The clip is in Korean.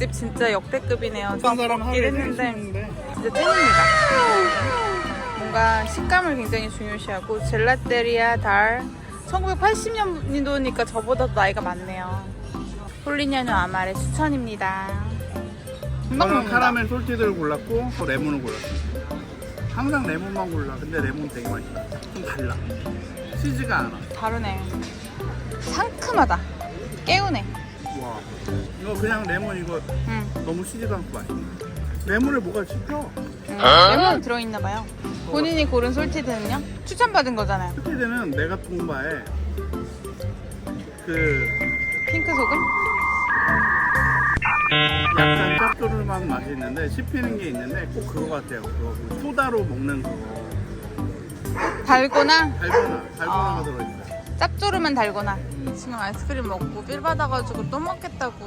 집 진짜 역대급이네요. 하루에 이랬는데 생겼는데 진짜 찐입니다. 뭔가 식감을 굉장히 중요시하고 젤라테리아 달 1980년도니까 저보다 도 나이가 많네요. 폴리냐뇨 아마레 추천입니다. 금방 저는 먹는다. 카라멜 솔티드를 골랐고 또 레몬을 골랐어요 항상 레몬만 골라 근데 레몬 되게 맛있다 좀 달라 치즈가 않아 다르네. 상큼하다. 깨우네. 와 이거 그냥 레몬 이거 응. 너무 시지도 않고 맛있네 레몬을 뭐가 씹혀 응. 레몬 들어있나봐요. 본인이 고른 솔티드는요? 추천받은 거잖아요. 솔티드는 내가 본 바에 그 핑크 소금? 약간 짭조름한 맛이 있는데 씹히는 게 있는데 꼭 그거 같아요 그거 그 소다로 먹는 그거 달고나? 달고나 달고나가 아. 들어있어요 짭조름한 달고나. 지금 아이스크림 먹고 빌 받아가지고 또 먹겠다고